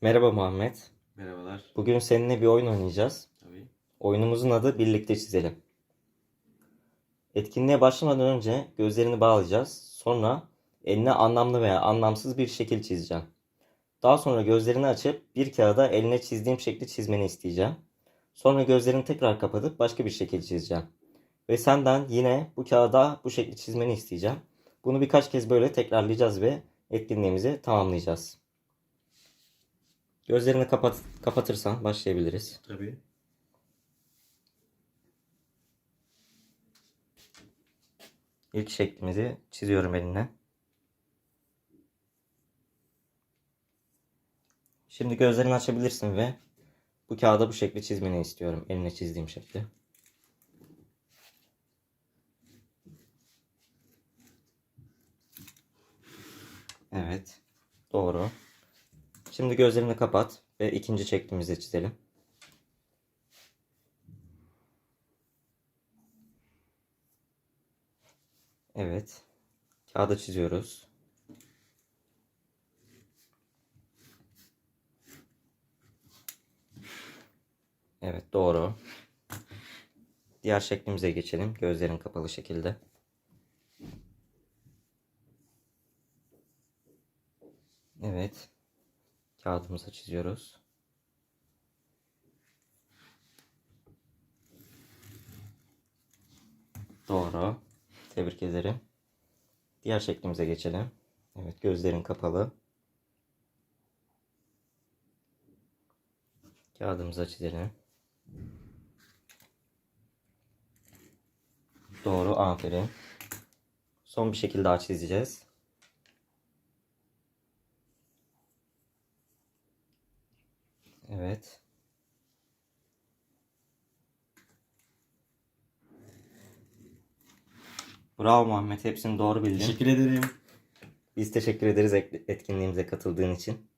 Merhaba Muhammed. Merhabalar. Bugün seninle bir oyun oynayacağız. Tabii. Oyunumuzun adı Birlikte Çizelim. Etkinliğe başlamadan önce gözlerini bağlayacağız. Sonra eline anlamlı veya anlamsız bir şekil çizeceğim. Daha sonra gözlerini açıp bir kağıda eline çizdiğim şekli çizmeni isteyeceğim. Sonra gözlerini tekrar kapatıp başka bir şekil çizeceğim. Ve senden yine bu kağıda bu şekli çizmeni isteyeceğim. Bunu birkaç kez böyle tekrarlayacağız ve etkinliğimizi tamamlayacağız. Gözlerini kapat kapatırsan başlayabiliriz. Tabii. İlk şeklimizi çiziyorum eline. Şimdi gözlerini açabilirsin ve bu kağıda bu şekli çizmeni istiyorum. Eline çizdiğim şekli. Evet. Doğru. Şimdi gözlerini kapat ve ikinci şeklimizi çizelim. Evet. Kağıda çiziyoruz. Evet doğru. Diğer şeklimize geçelim. Gözlerin kapalı şekilde. Evet. Kağıdımıza çiziyoruz. Doğru. Tebrik ederim. Diğer şeklimize geçelim. Evet, gözlerin kapalı. Kağıdımıza çizelim. Doğru, aferin. Son bir şekil daha çizeceğiz. Evet. Bravo Muhammed, hepsini doğru bildin. Teşekkür ederim. Biz teşekkür ederiz et- etkinliğimize katıldığın için.